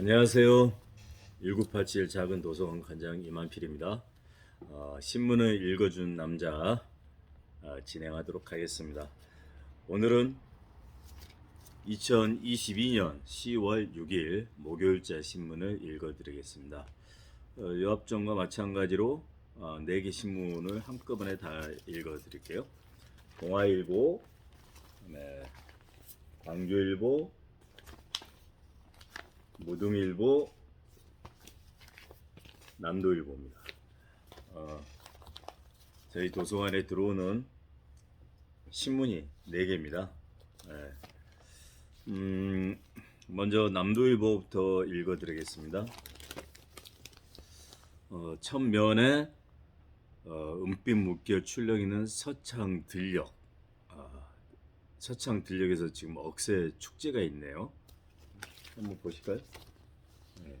안녕하세요. 1987 작은 도서관 관장 이만필입니다. 어, 신문을 읽어준 남자 어, 진행하도록 하겠습니다. 오늘은 2022년 10월 6일 목요일자 신문을 읽어드리겠습니다. 어, 요합정과 마찬가지로 어, 4개 신문을 한꺼번에 다 읽어드릴게요. 동아일보, 그다음에 광주일보, 무등일보, 남도일보입니다. 어, 저희 도서관에 들어오는 신문이 4개입니다. 음, 먼저 남도일보부터 읽어드리겠습니다. 어, 첫 면에 어, 은빛 물결 출렁이는 서창 들녘. 아, 서창 들녘에서 지금 억새 축제가 있네요. 한번 보실까요? 네.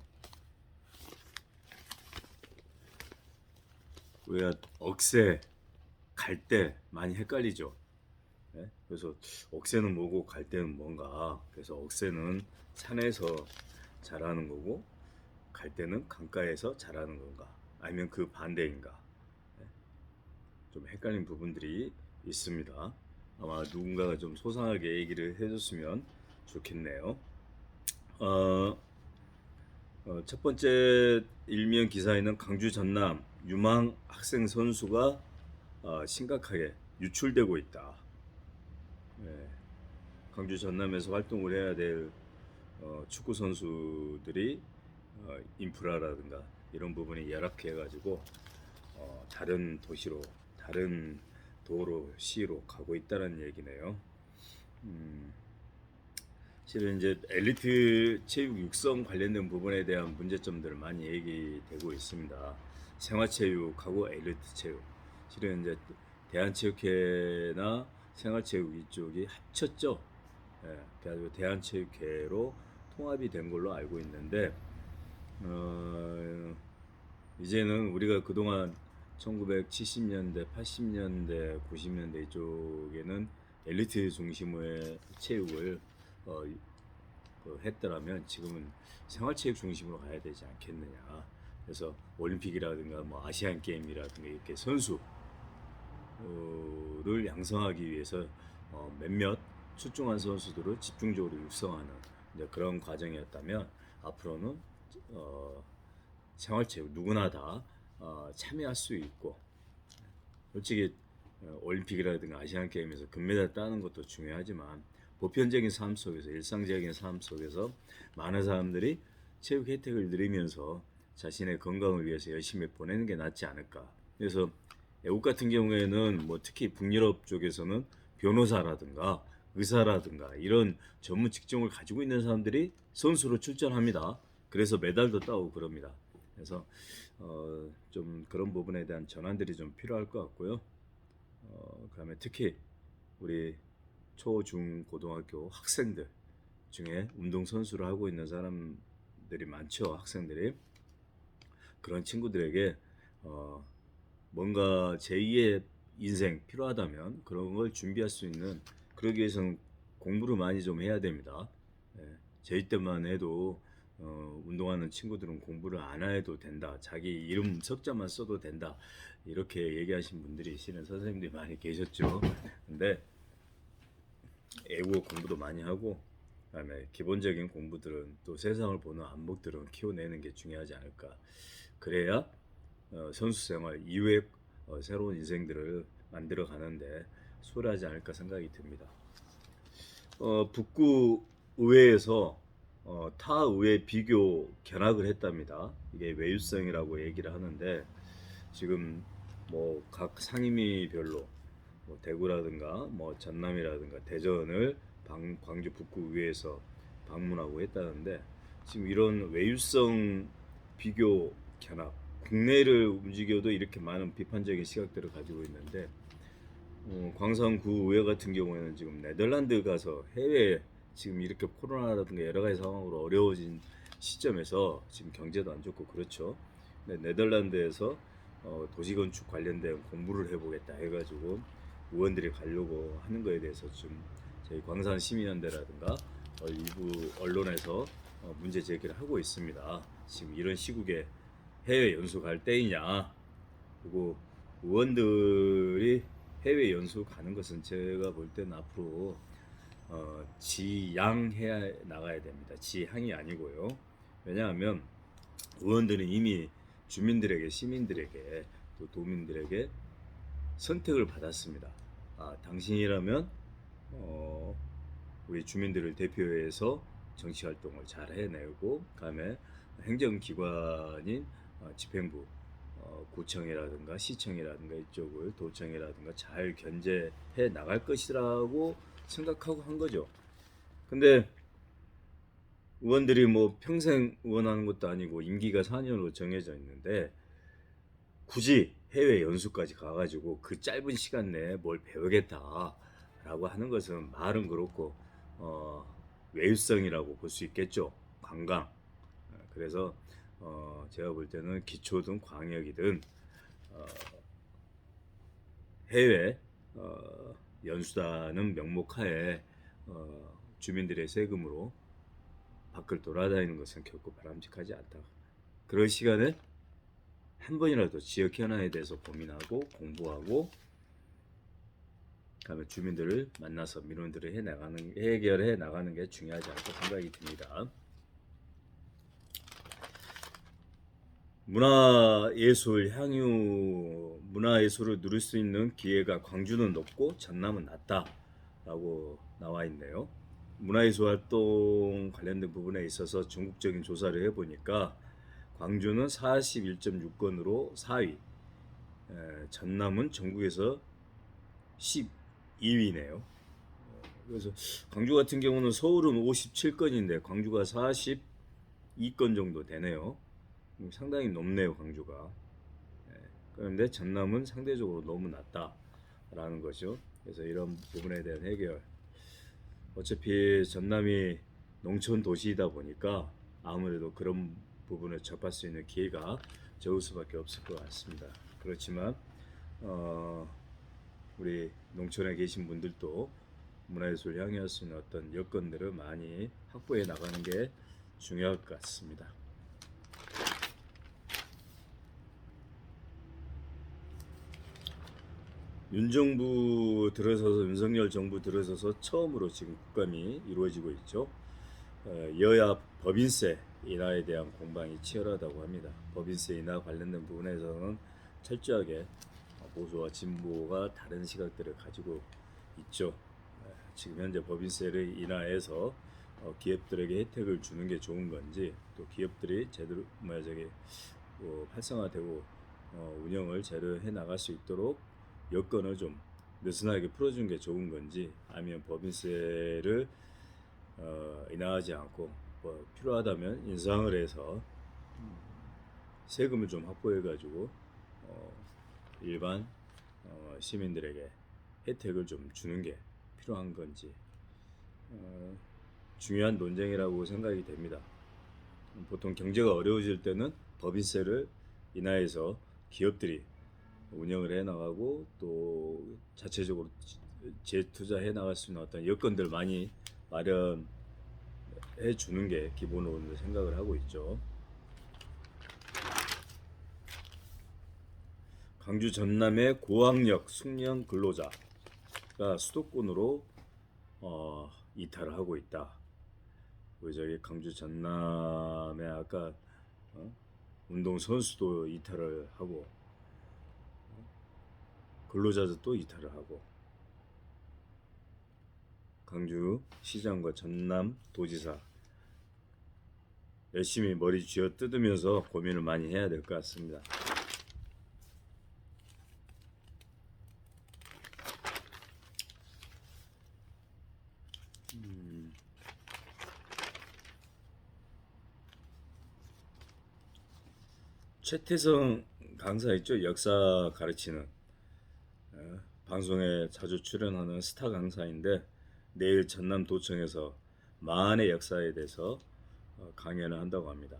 우리가 억새 갈 때 많이 헷갈리죠. 네? 그래서 억새는 뭐고 갈 때는 뭔가. 그래서 억새는 산에서 자라는 거고 갈 때는 강가에서 자라는 건가. 아니면 그 반대인가. 네? 좀 헷갈린 부분들이 있습니다. 아마 누군가가 좀 소상하게 얘기를 해줬으면 좋겠네요. 어, 어, 첫 번째 일면 기사에는 강주 전남 유망 학생 선수가 어, 심각하게 유출되고 있다. 네. 강주 전남에서 활동을 해야 될 어, 축구 선수들이 어, 인프라라든가 이런 부분이 열악해가지고 어, 다른 도시로 다른 도로 시로 가고 있다는 얘기네요. 음, 실은 이제 엘리트 체육 육성 관련된 부분에 대한 문제점들을 많이 얘기되고 있습니다. 생활체육하고 엘리트 체육. 실은 이제 대한체육회나 생활체육 이쪽이 합쳤죠. 예, 그래가지고 대한체육회로 통합이 된 걸로 알고 있는데, 어, 이제는 우리가 그동안 1970년대, 80년대, 90년대 이쪽에는 엘리트 중심의 체육을 어, 그 했더라면 지금은 생활체육 중심으로 가야 되지 않겠느냐. 그래서 올림픽이라든가 뭐 아시안 게임이라든가 이렇게 선수를 양성하기 위해서 어, 몇몇 출중한 선수들을 집중적으로 육성하는 이제 그런 과정이었다면 앞으로는 어, 생활체육 누구나 다 어, 참여할 수 있고 솔직히 어, 올림픽이라든가 아시안 게임에서 금메달 따는 것도 중요하지만 보편적인 삶 속에서 일상적인 삶 속에서 많은 사람들이 체육 혜택을 누리면서 자신의 건강을 위해서 열심히 보내는 게 낫지 않을까. 그래서 외국 같은 경우에는 뭐 특히 북유럽 쪽에서는 변호사라든가 의사라든가 이런 전문 직종을 가지고 있는 사람들이 선수로 출전합니다. 그래서 메달도 따고 그럽니다. 그래서 어, 좀 그런 부분에 대한 전환들이 좀 필요할 것 같고요. 어, 그다음에 특히 우리 초, 중, 고등학교 학생들 중에 운동 선수를 하고 있는 사람들이 많죠. 학생들이 그런 친구들에게 어, 뭔가 제2의 인생 필요하다면 그런 걸 준비할 수 있는 그러기 위해서는 공부를 많이 좀 해야 됩니다. 예, 제2 때만 해도 어, 운동하는 친구들은 공부를 안 해도 된다. 자기 이름 석자만 써도 된다. 이렇게 얘기하신 분들이 실은 선생님들이 많이 계셨죠. 근데 애국어 공부도 많이 하고 그다음에 기본적인 공부들은 또 세상을 보는 안목들은 키워내는 게 중요하지 않을까. 그래야 어, 선수 생활 이후에 어, 새로운 인생들을 만들어 가는데 수월하지 않을까 생각이 듭니다. 어, 북구 의회에서 어, 타 의회 비교 견학을 했답니다. 이게 외유성이라고 얘기를 하는데 지금 뭐 각 상임위별로 뭐 대구라든가 뭐 전남이라든가 대전을 방, 광주 북구 의회에서 방문하고 했다는데 지금 이런 외유성 비교 견학 국내를 움직여도 이렇게 많은 비판적인 시각들을 가지고 있는데 어, 광산구 의회 같은 경우에는 지금 네덜란드 가서 해외 지금 이렇게 코로나라든가 여러 가지 상황으로 어려워진 시점에서 지금 경제도 안 좋고 그렇죠. 네덜란드에서 어, 도시 건축 관련된 공부를 해보겠다 해가지고 의원들이 가려고 하는 거에 대해서 좀 저희 광산 시민연대라든가 어, 일부 언론에서 어, 문제 제기를 하고 있습니다. 지금 이런 시국에 해외 연수 갈 때이냐? 그리고 의원들이 해외 연수 가는 것은 제가 볼 때는 앞으로 어, 지양해 나가야 됩니다. 지향이 아니고요. 왜냐하면 의원들은 이미 주민들에게 시민들에게 또 도민들에게 선택을 받았습니다. 아, 당신이라면 어, 우리 주민들을 대표해서 정치 활동을 잘 해내고 그다음에 행정기관인 어, 집행부 어, 구청이라든가 시청이라든가 이쪽을 도청이라든가 잘 견제해 나갈 것이라고 생각하고 한 거죠. 근데 의원들이 뭐 평생 의원하는 것도 아니고 임기가 4년으로 정해져 있는데 굳이 해외 연수까지 가가지고 그 짧은 시간 내에 뭘 배우겠다라고 하는 것은 말은 그렇고 어, 외유성이라고 볼 수 있겠죠. 관광. 어, 그래서 어, 제가 볼 때는 기초든 광역이든 어, 해외 어, 연수다는 명목하에 어, 주민들의 세금으로 밖을 돌아다니는 것은 결코 바람직하지 않다. 그럴 시간에 한 번이라도 지역 현안에 대해서 고민하고 공부하고 그다음에 주민들을 만나서 민원들을 해 나가는 해결해 나가는 게 중요하지 않을까 생각이 듭니다. 문화 예술 향유 문화 예술을 누릴 수 있는 기회가 광주는 높고 전남은 낮다라고 나와 있네요. 문화예술 활동 관련된 부분에 있어서 전국적인 조사를 해보니까 광주는 41.6건으로 4위, 전남은 전국에서 12위네요. 그래서 광주 같은 경우는 서울은 57건인데 광주가 42건 정도 되네요. 음, 상당히 높네요, 광주가. 예, 그런데 전남은 상대적으로 너무 낮다라는 거죠. 그래서 이런 부분에 대한 해결. 어차피 전남이 농촌 도시이다 보니까 아무래도 그런 부분을 접할 수 있는 기회가 적을 수밖에 없을 것 같습니다. 그렇지만 어, 우리 농촌에 계신 분들도 문화예술 향유할 수 있는 어떤 여건들을 많이 확보해 나가는 게 중요할 것 같습니다. 윤정부 들어서서 윤석열 정부 들어서서 처음으로 지금 국감이 이루어지고 있죠. 어, 여야 법인세 인하에 대한 공방이 치열하다고 합니다. 법인세 인하 관련된 부분에서는 철저하게 보수와 진보가 다른 시각들을 가지고 있죠. 에, 지금 현재 법인세를 인하해서 어, 기업들에게 혜택을 주는 게 좋은 건지 또 기업들이 제대로 뭐야 저기 뭐 활성화되고 어, 운영을 제대로 해 나갈 수 있도록 여건을 좀 느슨하게 풀어준 게 좋은 건지 아니면 법인세를 어, 인하하지 않고 뭐 필요하다면 인상을 해서 세금을 좀 확보해 가지고 어, 일반 어, 시민들에게 혜택을 좀 주는 게 필요한 건지 어, 중요한 논쟁이라고 생각이 됩니다. 보통 경제가 어려워질 때는 법인세를 인하해서 기업들이 운영을 해 나가고 또 자체적으로 재투자해 나갈 수 있는 어떤 여건들 많이 마련 해 주는 게 기본으로 생각을 하고 있죠. 광주 전남의 고학력 숙련 근로자가 수도권으로 어, 이탈을 하고 있다. 우리 저기 광주 전남에 아까 어? 운동 선수도 이탈을 하고 근로자도 또 이탈을 하고 광주 시장과 전남 도지사 열심히 머리 쥐어 뜯으면서 고민을 많이 해야 될 것 같습니다. 음. 최태성 강사 있죠? 역사 가르치는 어, 방송에 자주 출연하는 스타 강사인데 내일 전남 도청에서 마한의 역사에 대해서 어, 어, 강연을 한다고 합니다.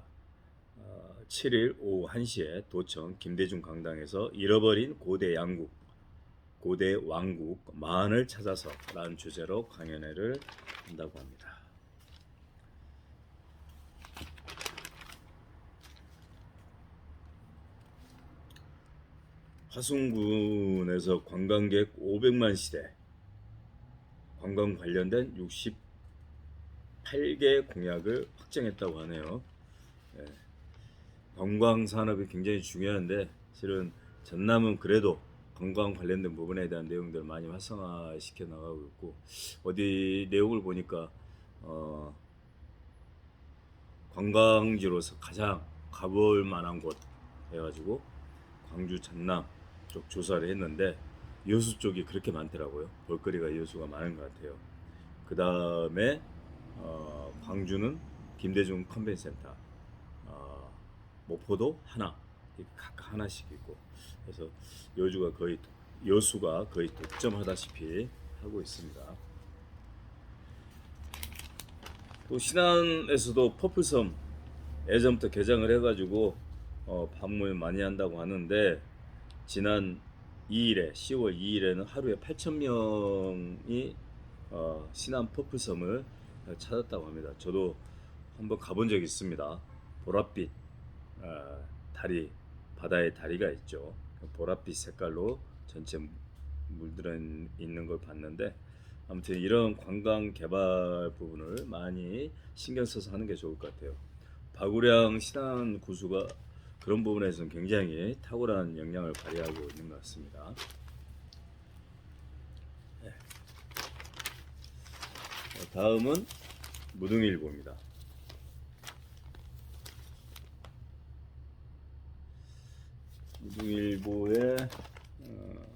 어, 7일 오후 1시에 도청 김대중 강당에서 잃어버린 고대 양국, 고대 왕국 만을 찾아서 라는 주제로 강연회를 한다고 합니다. 화순군에서 관광객 500만 시대 관광 관련된 68개 공약을 확정했다고 하네요. 예. 관광 산업이 굉장히 중요한데 실은 전남은 그래도 관광 관련된 부분에 대한 내용들을 많이 활성화시켜 나가고 있고 어디 내용을 보니까 어, 관광지로서 가장 가볼 만한 곳 해가지고 광주 전남 쪽 조사를 했는데 여수 쪽이 그렇게 많더라고요. 볼거리가 여수가 많은 것 같아요. 그 다음에 어, 광주는 김대중 컨벤센터, 어, 목포도 하나, 각각 하나씩 있고. 그래서 여주가 거의 여수가 거의 독점하다시피 하고 있습니다. 또 신안에서도 퍼플섬 예전부터 개장을 해가지고 어, 방문 많이 한다고 하는데 지난 2일에 10월 2일에는 하루에 8천 명이 어, 신안 퍼플섬을 찾았다고 합니다. 저도 한번 가본 적이 있습니다. 보랏빛 어, 다리 바다에 다리가 있죠. 보랏빛 색깔로 전체 물들어 있는 걸 봤는데 아무튼 이런 관광 개발 부분을 많이 신경 써서 하는 게 좋을 것 같아요. 바구량 신안 구수가 그런 부분에서는 굉장히 탁월한 역량을 발휘하고 있는 것 같습니다. 네. 어, 다음은 무등일보입니다. 무등일보의 어,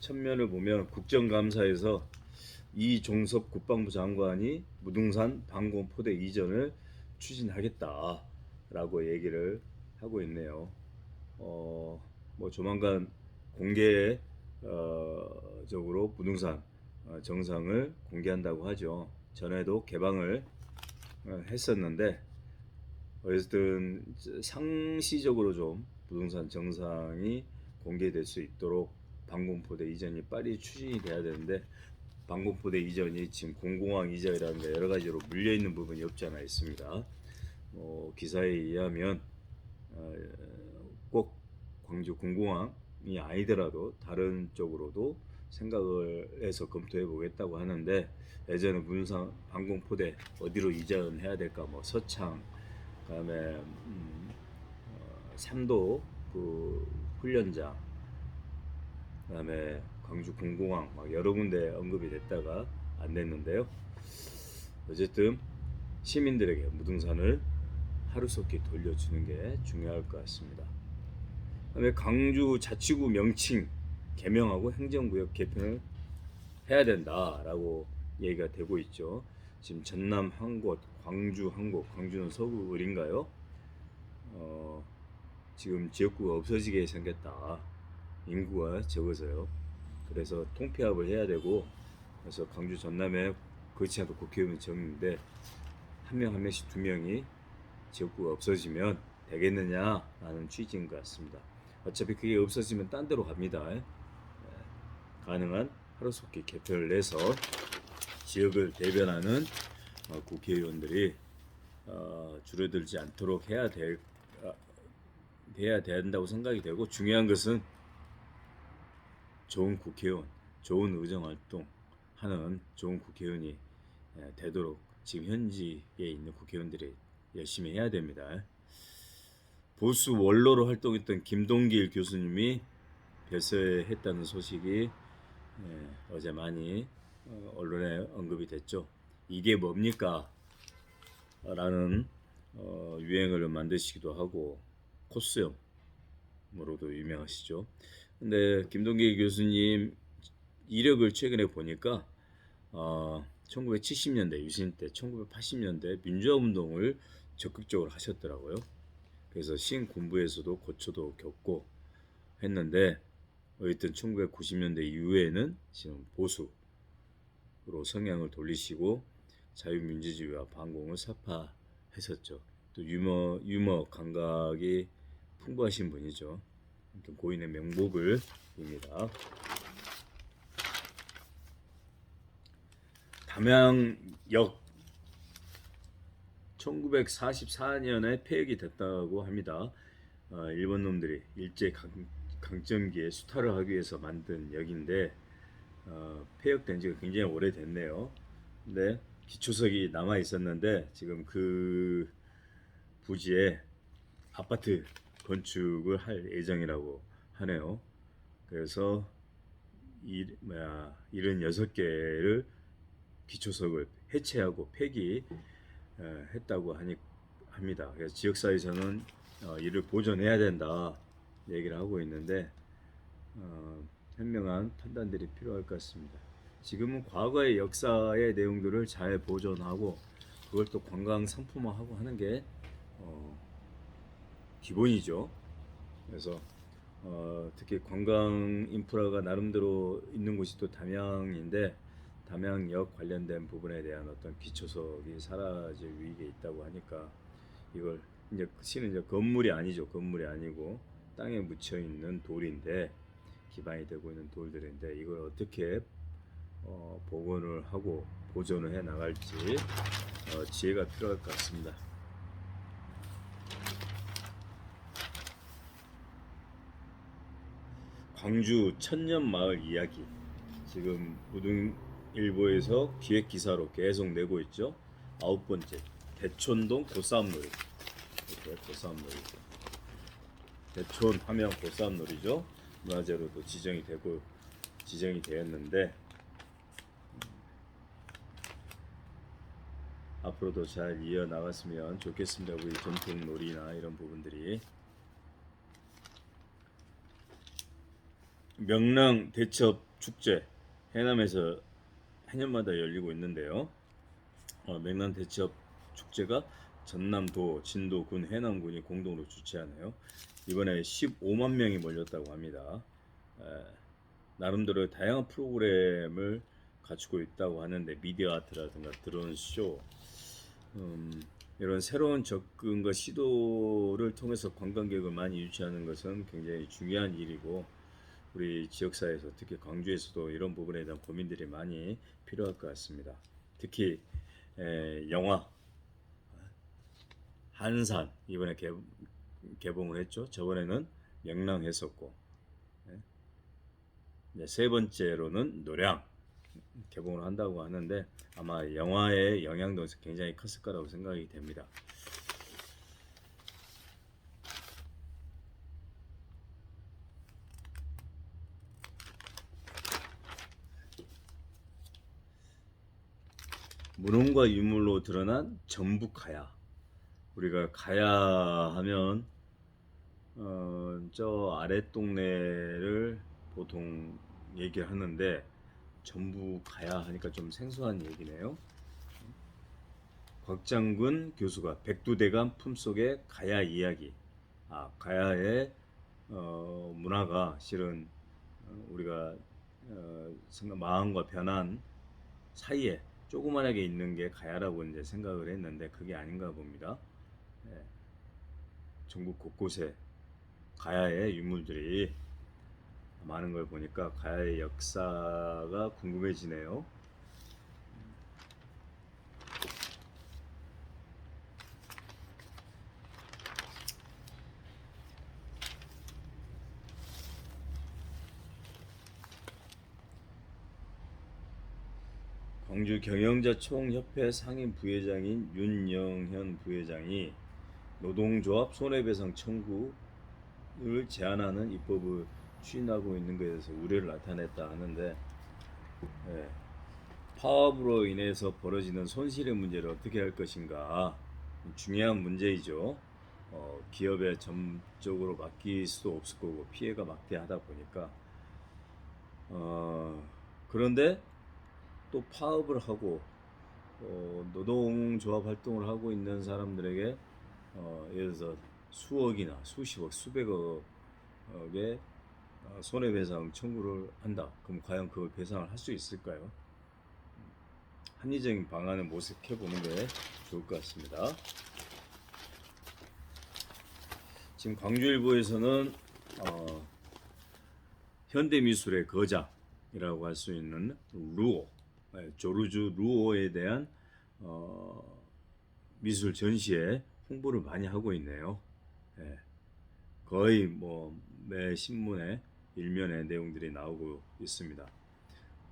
천면을 보면 국정감사에서 이종섭 국방부 장관이 무등산 방공 포대 이전을 추진하겠다라고 얘기를 하고 있네요. 어, 뭐 조만간 공개 어, 적으로 무등산 어, 정상을 공개한다고 하죠. 전에도 개방을 어, 했었는데 어쨌든 상시적으로 좀 부동산 정상이 공개될 수 있도록 방공포대 이전이 빨리 추진이 돼야 되는데 방공포대 이전이 지금 공공항 이전이라는 게 여러 가지로 물려 있는 부분이 없지 않아 있습니다. 뭐 기사에 의하면 어, 꼭 광주 공공항이 아니더라도 다른 쪽으로도 생각을 해서 검토해 보겠다고 하는데 예전에 문상 방공포대 어디로 이전해야 될까 뭐 서창 그다음에 음, 어, 삼도 그 훈련장 그다음에 광주 공공항 막 여러 군데 언급이 됐다가 안 됐는데요. 어쨌든 시민들에게 무등산을 하루속히 돌려주는 게 중요할 것 같습니다. 그다음에 광주 자치구 명칭 개명하고 행정구역 개편을 해야 된다라고 얘기가 되고 있죠. 지금 전남 한 곳, 광주 한 곳, 광주는 서구 을인가요? 어, 지금 지역구가 없어지게 생겼다. 인구가 적어서요. 그래서 통폐합을 해야 되고 그래서 광주 전남에 그렇지 않고 국회의원 적는데 한 명 한 명씩 두 명이 지역구가 없어지면 되겠느냐라는 취지인 것 같습니다. 어차피 그게 없어지면 딴 데로 갑니다. 예. 가능한 하루속히 개표를 내서 지역을 대변하는 어, 국회의원들이 어, 줄어들지 않도록 해야 될 어, 돼야 된다고 생각이 되고 중요한 것은 좋은 국회의원, 좋은 의정 활동 하는 좋은 국회의원이 예, 되도록 지금 현지에 있는 국회의원들이 열심히 해야 됩니다. 보수 원로로 활동했던 김동길 교수님이 별세했다는 소식이 예, 어제 많이 어, 언론에 언급이 됐죠. 이게 뭡니까? 라는 어, 유행어를 만드시기도 하고 코스염으로도 유명하시죠. 근데 김동길 교수님 이력을 최근에 보니까 어, 1970년대 유신 때 1980년대 민주화 운동을 적극적으로 하셨더라고요. 그래서 신군부에서도 고초도 겪고 했는데 어쨌든 1990년대 이후에는 지금 보수로 성향을 돌리시고 자유민주주의와 반공을 사파했었죠. 또 유머 유머 감각이 풍부하신 분이죠. 고인의 명복을 빕니다. 담양역 1944년에 폐역이 됐다고 합니다. 어, 일본 놈들이 일제 강, 강점기에 수탈을 하기 위해서 만든 역인데 어, 폐역된 지가 굉장히 오래됐네요. 근데 기초석이 남아 있었는데 지금 그 부지에 아파트 건축을 할 예정이라고 하네요. 그래서 이 뭐야 76개를 기초석을 해체하고 폐기 어, 했다고 하니 합니다. 그래서 지역사회에서는 어, 이를 보존해야 된다 얘기를 하고 있는데 어, 현명한 판단들이 필요할 것 같습니다. 지금은 과거의 역사의 내용들을 잘 보존하고 그걸 또 관광 상품화하고 하는 게 어, 기본이죠. 그래서 어, 특히 관광 인프라가 나름대로 있는 곳이 또 담양인데 담양역 관련된 부분에 대한 어떤 기초석이 사라질 위기에 있다고 하니까 이걸 이제 시는 이제 건물이 아니죠. 건물이 아니고 땅에 묻혀 있는 돌인데 기반이 되고 있는 돌들인데 이걸 어떻게 어, 복원을 하고 보존을 해 나갈지 어, 지혜가 필요할 것 같습니다. 광주 천년마을 이야기 지금 우등일보에서 기획 기사로 계속 내고 있죠. 아홉 번째 대촌동 이렇게 고싸움놀이 대촌 하면 고싸움놀이죠. 문화재로도 지정이 되고 지정이 되었는데 음, 앞으로도 잘 이어 나갔으면 좋겠습니다. 우리 전통 놀이나 이런 부분들이 명랑 대첩 축제 해남에서 해년마다 열리고 있는데요. 어, 명랑 대첩 축제가 전남도, 진도군, 해남군이 공동으로 주최하네요. 이번에 15만 명이 몰렸다고 합니다. 에, 나름대로 다양한 프로그램을 갖추고 있다고 하는데 미디어 아트라든가 드론 쇼, 음, 이런 새로운 접근과 시도를 통해서 관광객을 많이 유치하는 것은 굉장히 중요한 일이고 우리 지역사회에서 특히 광주에서도 이런 부분에 대한 고민들이 많이 필요할 것 같습니다. 특히 에, 영화 한산 이번에 개, 개봉을 했죠. 저번에는 명랑했었고 네. 네, 세 번째로는 노량 개봉을 한다고 하는데 아마 영화의 영향도 굉장히 컸을 거라고 생각이 됩니다. 문헌과 유물로 드러난 전북 가야. 우리가 가야 하면 어, 저 아래 동네를 보통 얘기를 하는데 전북 가야 하니까 좀 생소한 얘기네요. 곽장군 교수가 백두대간 품속의 가야 이야기. 아, 가야의 어, 문화가 실은 어, 우리가 어, 생각 마음과 변한 사이에 조그만하게 있는 게 가야라고 이제 생각을 했는데 그게 아닌가 봅니다. 예. 전국 곳곳에 가야의 유물들이 많은 걸 보니까 가야의 역사가 궁금해지네요. 광주 경영자 총협회 상임 부회장인 윤영현 부회장이 노동조합 손해배상 청구를 제한하는 입법을 추진하고 있는 것에 대해서 우려를 나타냈다 하는데 예, 파업으로 인해서 벌어지는 손실의 문제를 어떻게 할 것인가 중요한 문제이죠. 어, 기업에 점적으로 맡길 수도 없을 거고 피해가 막대하다 보니까 어, 그런데 또 파업을 하고 어, 노동조합 활동을 하고 있는 사람들에게 어, 예를 들어서 수억이나 수십억, 수백억의 어, 손해배상 청구를 한다. 그럼 과연 그걸 배상을 할 수 있을까요? 합리적인 방안을 모색해 보는 게 좋을 것 같습니다. 지금 광주일보에서는 어, 현대미술의 거장이라고 할 수 있는 루오, 예, 조르주 루오에 대한 어, 미술 전시에 홍보를 많이 하고 있네요. 예. 거의 뭐 매 신문에 일면에 내용들이 나오고 있습니다.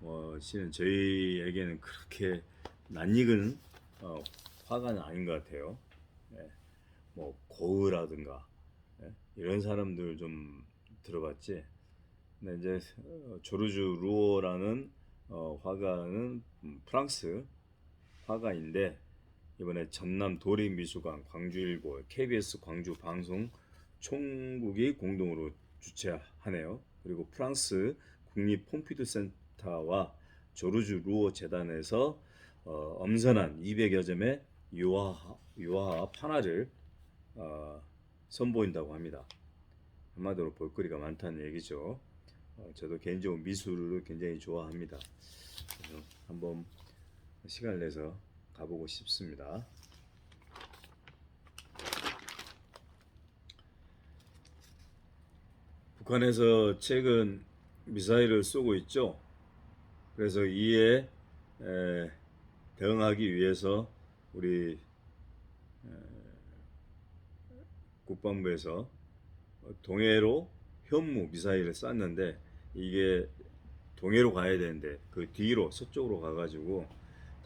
뭐 실은 저희에게는 그렇게 낯익은 어, 화가는 아닌 것 같아요. 예, 뭐 고흐라든가 예, 이런 사람들 좀 들어봤지. 근데 이제 어, 조르주 루오라는 어, 화가는 음, 프랑스 화가인데 이번에 전남 도립미술관 광주일보 KBS 광주 방송 총국이 공동으로 주최하네요. 그리고 프랑스 국립 폼피두 센터와 조르주 루오 재단에서 어, 엄선한 200여 점의 유화 유화 판화를 어, 선보인다고 합니다. 한마디로 볼거리가 많다는 얘기죠. 어, 저도 개인적으로 미술을 굉장히 좋아합니다. 그래서 한번 시간을 내서 가보고 싶습니다. 북한에서 최근 미사일을 쏘고 있죠. 그래서 이에 에, 대응하기 위해서 우리 에, 국방부에서 동해로 현무 미사일을 쐈는데 이게 동해로 가야 되는데 그 뒤로 서쪽으로 가가지고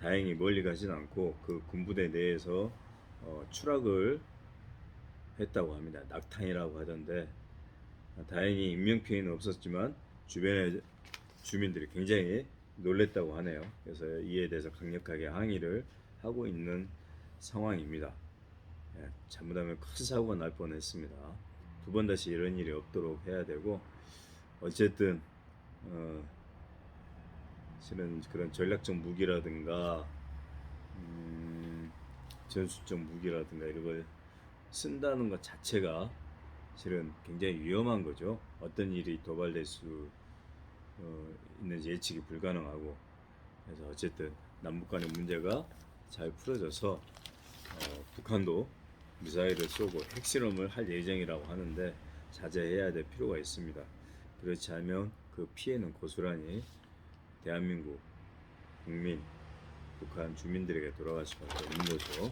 다행히 멀리 가진 않고 그 군부대 내에서 어, 추락을 했다고 합니다. 낙탄이라고 하던데 다행히 인명 피해는 없었지만 주변의 주민들이 굉장히 놀랬다고 하네요. 그래서 이에 대해서 강력하게 항의를 하고 있는 상황입니다. 예, 잘못하면 큰 사고가 날 뻔했습니다. 두 번 다시 이런 일이 없도록 해야 되고 어쨌든 어, 실은 그런 전략적 무기라든가 음, 전술적 무기라든가 이런 걸 쓴다는 것 자체가 실은 굉장히 위험한 거죠. 어떤 일이 도발될 수 어, 있는지 예측이 불가능하고 그래서 어쨌든 남북 간의 문제가 잘 풀어져서 어, 북한도 미사일을 쏘고 핵실험을 할 예정이라고 하는데 자제해야 될 필요가 있습니다. 그렇지 않으면 그 피해는 고스란히 대한민국 국민, 북한 주민들에게 돌아갈 수밖에 없는 거죠.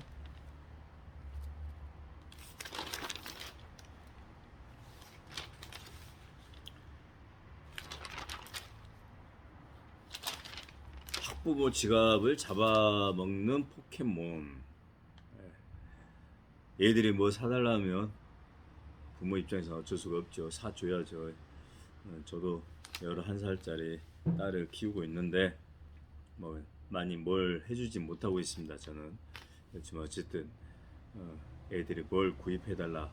학부모 지갑을 잡아먹는 포켓몬. 예. 얘들이 뭐 사달라면 부모 입장에서 어쩔 수가 없죠. 사줘야죠. 어, 저도 11살짜리 딸을 키우고 있는데 뭐 많이 뭘 해주지 못하고 있습니다. 저는 그렇지만 어쨌든 어, 애들이 뭘 구입해달라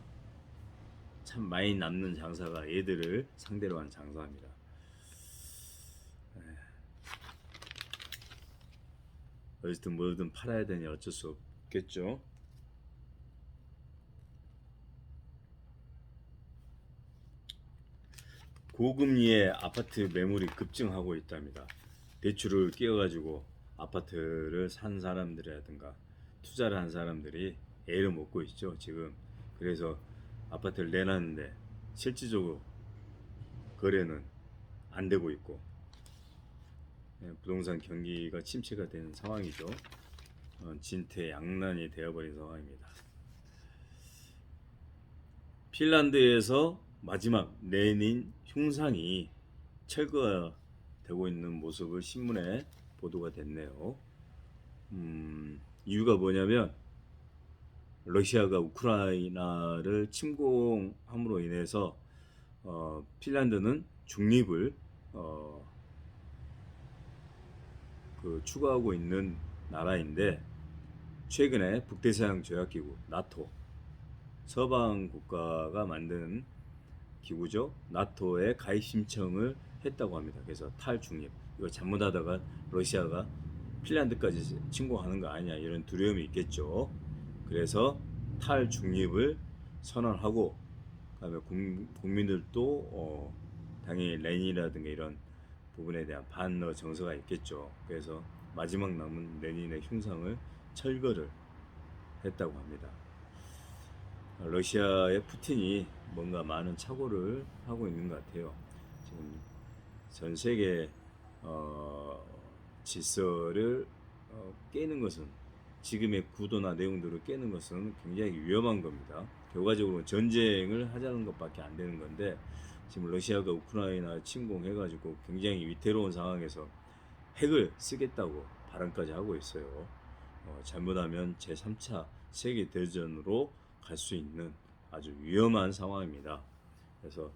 참 많이 남는 장사가 애들을 상대로 한 장사입니다. 에. 어쨌든 뭐든 팔아야 되니 어쩔 수 없겠죠. 고금리의 아파트 매물이 급증하고 있답니다. 대출을 끼워가지고 아파트를 산 사람들이라든가 투자를 한 사람들이 애를 먹고 있죠. 지금 그래서 아파트를 내놨는데 실질적으로 거래는 안 되고 있고 예, 부동산 경기가 침체가 되는 상황이죠. 어, 진퇴양난이 되어버린 상황입니다. 핀란드에서 마지막 레닌 흉상이 철거되고 있는 모습을 신문에 보도가 됐네요. 음, 이유가 뭐냐면 러시아가 우크라이나를 침공함으로 인해서 어, 핀란드는 중립을 어, 그 추구하고 있는 나라인데 최근에 북대서양 조약기구 나토 서방 국가가 만든 기구죠. 나토에 가입 신청을 했다고 합니다. 그래서 탈중립 이거 잘못하다가 러시아가 핀란드까지 침공하는 거 아니냐 이런 두려움이 있겠죠. 그래서 탈중립을 선언하고 그다음에 국, 국민들도 어, 당연히 레닌이라든가 이런 부분에 대한 반러 정서가 있겠죠. 그래서 마지막 남은 레닌의 흉상을 철거를 했다고 합니다. 러시아의 푸틴이 뭔가 많은 착오를 하고 있는 것 같아요. 지금 전 세계 어, 질서를 어, 깨는 것은 지금의 구도나 내용들을 깨는 것은 굉장히 위험한 겁니다. 결과적으로 전쟁을 하자는 것밖에 안 되는 건데 지금 러시아가 우크라이나 침공해가지고 굉장히 위태로운 상황에서 핵을 쓰겠다고 발언까지 하고 있어요. 어, 잘못하면 제3차 세계 대전으로 갈 수 있는 아주 위험한 상황입니다. 그래서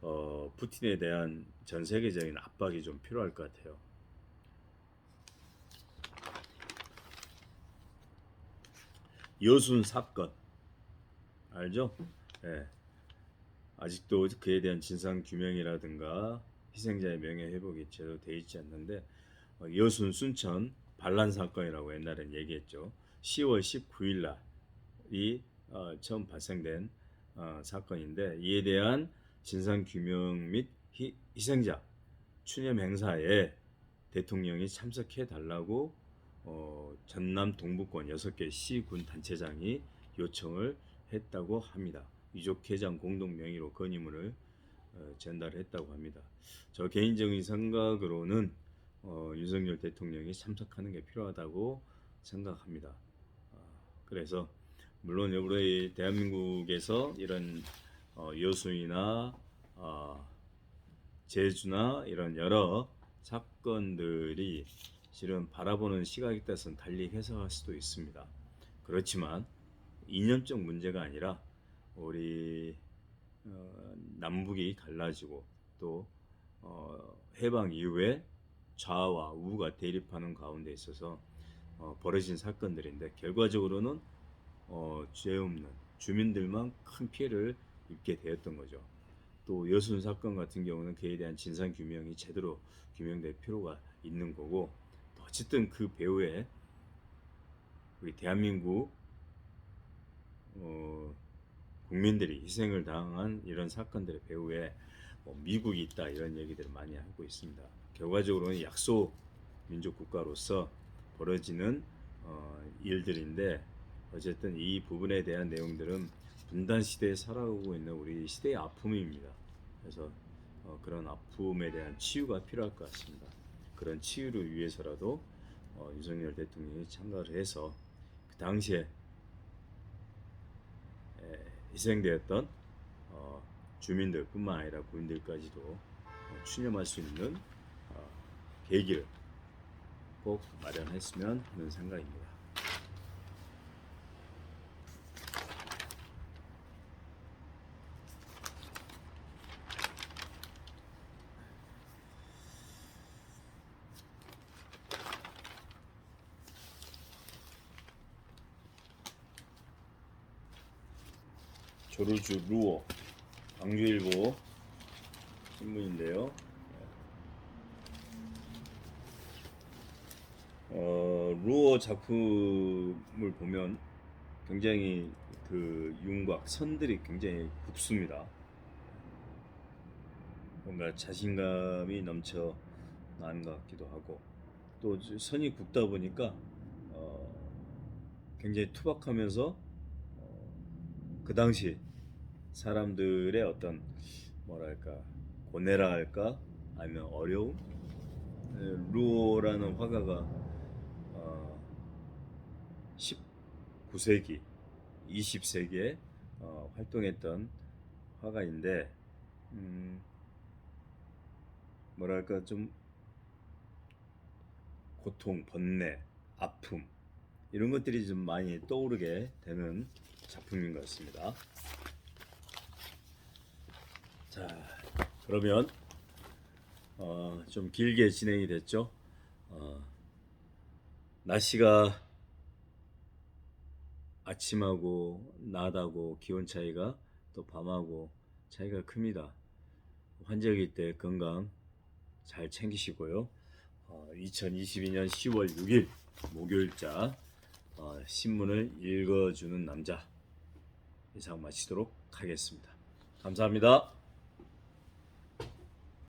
어, 푸틴에 대한 전 세계적인 압박이 좀 필요할 것 같아요. 여순 사건 알죠? 예. 아직도 그에 대한 진상 규명이라든가 희생자의 명예 회복이 제대로 돼 있지 않는데 어, 여순 순천 반란 사건이라고 옛날엔 얘기했죠. 10월 19일 날이 어, 처음 발생된 어, 사건인데 이에 대한 진상 규명 및 희, 희생자 추념 행사에 대통령이 참석해 달라고 어, 전남 동부권 6개 시군 단체장이 요청을 했다고 합니다. 유족회장 공동 명의로 건의문을 어, 전달했다고 합니다. 저 개인적인 생각으로는 어, 윤석열 대통령이 참석하는 게 필요하다고 생각합니다. 어, 그래서 물론 우리 대한민국에서 이런 어, 여수이나 어, 제주나 이런 여러 사건들이 실은 바라보는 시각에 따라서는 달리 해석할 수도 있습니다. 그렇지만 이념적 문제가 아니라 우리 어, 남북이 갈라지고 또 어, 해방 이후에 좌와 우가 대립하는 가운데 있어서 어, 벌어진 사건들인데 결과적으로는 어, 죄 없는 주민들만 큰 피해를 입게 되었던 거죠. 또 여순 사건 같은 경우는 그에 대한 진상 규명이 제대로 규명될 필요가 있는 거고 어쨌든 그 배후에 우리 대한민국 어, 국민들이 희생을 당한 이런 사건들의 배후에 뭐 미국이 있다 이런 얘기들을 많이 하고 있습니다. 결과적으로는 약소 민족 국가로서 벌어지는 어, 일들인데 어쨌든 이 부분에 대한 내용들은 분단 시대에 살아가고 있는 우리 시대의 아픔입니다. 그래서 어, 그런 아픔에 대한 치유가 필요할 것 같습니다. 그런 치유를 위해서라도 어, 윤석열 대통령이 참가를 해서 그 당시에 에, 희생되었던 어, 주민들뿐만 아니라 군인들까지도 어, 추념할 수 있는 어, 계기를 꼭 마련했으면 하는 생각입니다. 조르주 루어 광주일보 신문인데요. 어, 루어 작품을 보면 굉장히 그 윤곽 선들이 굉장히 굽습니다. 뭔가 자신감이 넘쳐 나는 것 같기도 하고 또 선이 굽다 보니까 어, 굉장히 투박하면서 어, 그 당시 사람들의 어떤 뭐랄까 고뇌라 할까? 아니면 어려움? 에, 루오라는 화가가 어, 19세기 20세기에 어, 활동했던 화가인데 음, 뭐랄까 좀 고통, 번뇌, 아픔 이런 것들이 좀 많이 떠오르게 되는 작품인 것 같습니다. 자, 그러면 어, 좀 길게 진행이 됐죠. 어, 날씨가 아침하고 낮하고 기온 차이가 또 밤하고 차이가 큽니다. 환절기 때 건강 잘 챙기시고요. 어, 2022년 10월 6일 목요일자 어, 신문을 읽어주는 남자 이상 마치도록 하겠습니다. 감사합니다.